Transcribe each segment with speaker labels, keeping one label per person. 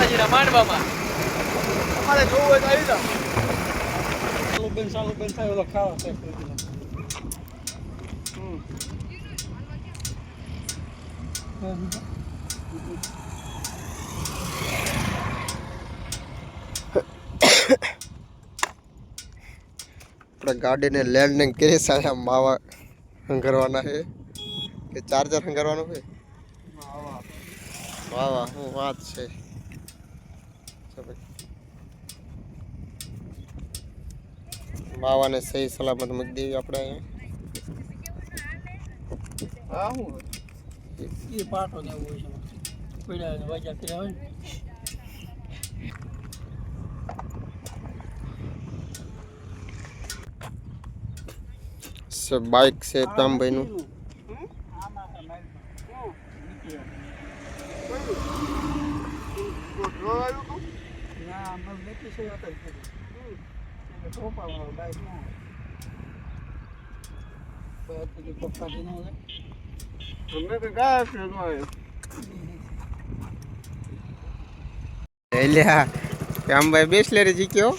Speaker 1: માતાજીના માંડવામાં.
Speaker 2: અમારે જોવું હોય તો આવી જાઓ.
Speaker 3: ચાલુ બેન ચાલુ બેન થાય ઓલો ખાવા છે
Speaker 4: આપણે ગાડીને લેન્ડિંગ કરી સારા માવા હંગરવાના છે. કે ચાર્જર હંગરવાનું છે? વાહ વાહ શું વાત છે ચાલો ભાઈ. માવાને સહી સલામત મૂકી દેવી આપણે અહીંયા.
Speaker 3: એ પાટો ને હોય છે. પડ્યા વાજા કર્યા હોય ને.
Speaker 4: સ- બાઇક છે તામભાઈનું
Speaker 2: ગોઠવો
Speaker 3: ના અમે હતા એટલે ટોપાવાળો બાઈક ના હોય
Speaker 4: બેસલેરી જીક્યો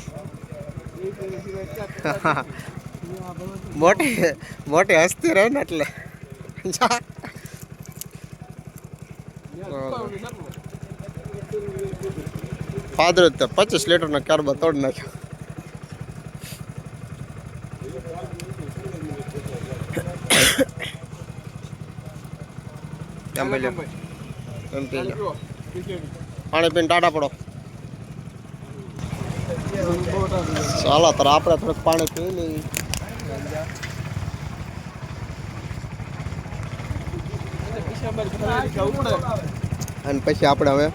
Speaker 4: મોટી મોટી હસ્તી રહે ને એટલે. તો પચીસ લીટરનો કાર્બો તોડી નાખ્યો. પાણી પીને ટાટા પડો. ચાલો, તો આપણે થોડુંક પાણી પી લઈએ. અને પછી આપણે હવે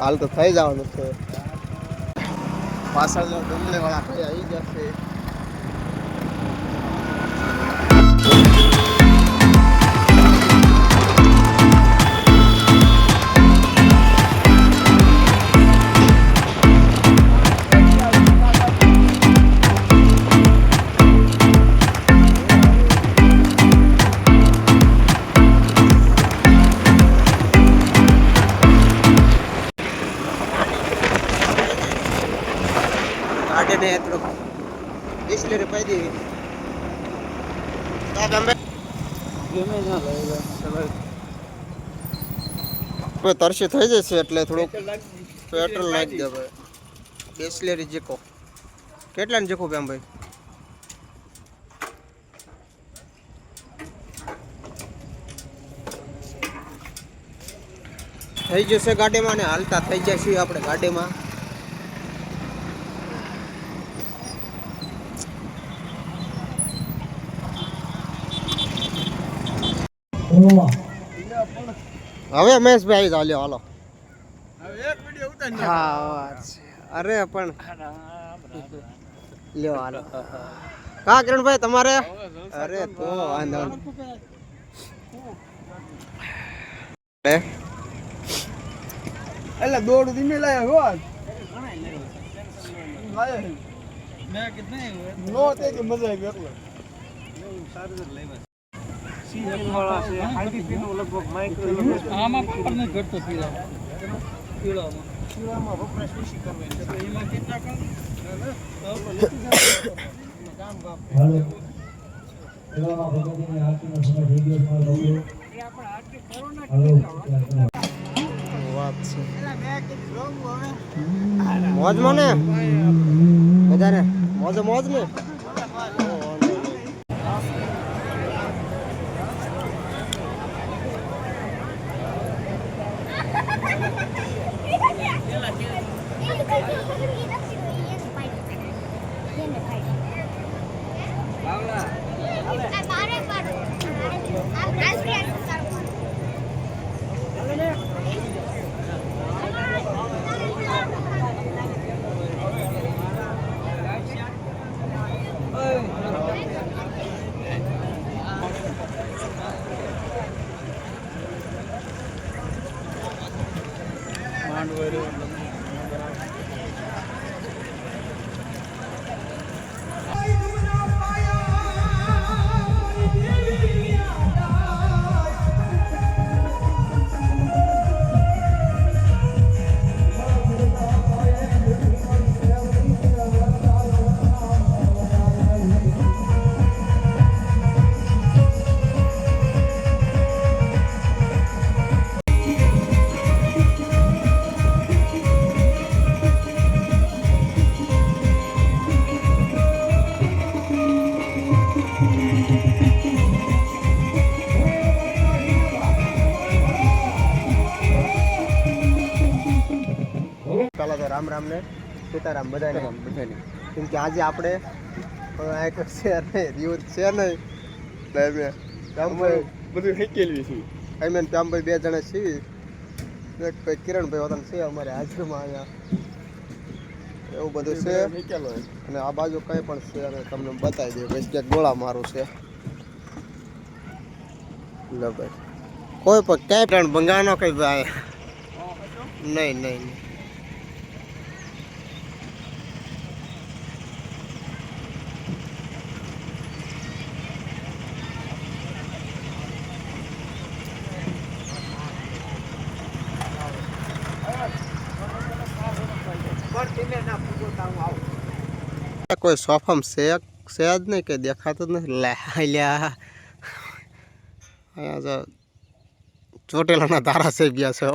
Speaker 4: હાલ તો થઈ જવાનું છે. પાછળ ડુંગળી વાળા ભાઈ આવી જશે ગાડીને થોડુંક ડિસ્પ્લે પાઈ દેવી. તા ગમે
Speaker 3: ગમે ના લાગે
Speaker 4: હવે તરસી થઈ જશે એટલે થોડુંક પેટ્રોલ નાખી દે ભાઈ બિસ્લેરી જીકો. કેટલાને જીકો બેમ ભાઈ થઈ જશે ગાડીમાં ને હાલતા થઈ જશે આપણે ગાડીમાં. હવે મહેશભાઈ ચાલ્યો હાલો.
Speaker 2: હવે એક વિડિયો ઉતારી
Speaker 4: હા અરે પણ. લ્યો હાલો. કા કિરણભાઈ તમારે? અરે તો વાંધો
Speaker 2: એટલે દોડ ધીમે લાયા હો લાયા
Speaker 3: મેં કીધું
Speaker 2: નો તે કે મજા આવી એટલે.
Speaker 3: આમાં પણ નથી ઘટતો પીળા. પીળામાં.
Speaker 2: ચૂલામાં વપરાશ ઓછી કરવાની
Speaker 3: તો એમાં કેટલા કણ
Speaker 4: વાત છે બધાને? મોજ મોજ ને? Ha ha ha! ഒരുപാട് પહેલાં તો રામ રામ ને સીતારામ બધાને.
Speaker 3: બધાને.
Speaker 4: કેમ કે આજે આપણે આ એક છે નહીં રિયુઝ શેર નહીં અમે
Speaker 3: બધું હેકેલવી છે.
Speaker 4: અમે શ્યામભાઈ બે જણા છીએ. એક ભાઈ કિરણભાઈ હોતા છે અમારે હાજરમાં અહીંયા. એવું બધું છે. અને આ બાજુ કંઈ પણ છે અને તમને બતાવી દઉં. પછી ક્યાંક ગોળા મારું છે. લો ભાઈ. કોઈ પણ ક્યાંય પણ ભંગાનો કઈ ભાઈ. નહીં નહીં નહીં. કોઈ સોફમ છે છે જ નહીં કે દેખાતું જ નથી. લ્યા અહીંયા જો ચોટેલાના ધારાસભ્ય છે.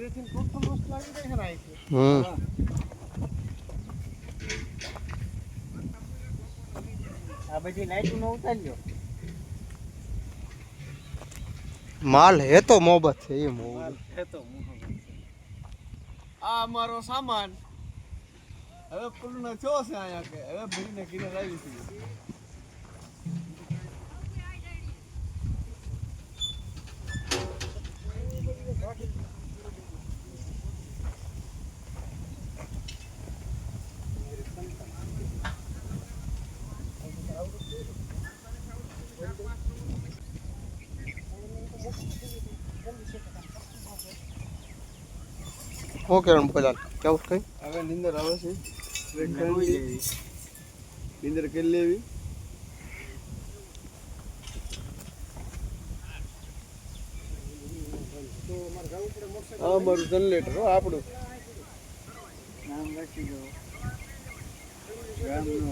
Speaker 4: હો. હમ.
Speaker 3: આ બધી લાઈટો નો ઉતાર્યો
Speaker 4: માલ હે તો મોહબત છે એ મોહબત
Speaker 2: આ અમારો સામાન. હવે પૂર્ણ થયો છે અહીંયા કે? હવે ભરીને ઘીરે લાવી છે
Speaker 4: ઓકે બોલા કેવું કઈ?
Speaker 2: હવે નિંદર આવે છે. નીંદર કરી લેવી. હા અમારું જનરેટર હો આપણું.
Speaker 3: નામ રાખી દો. ગામનો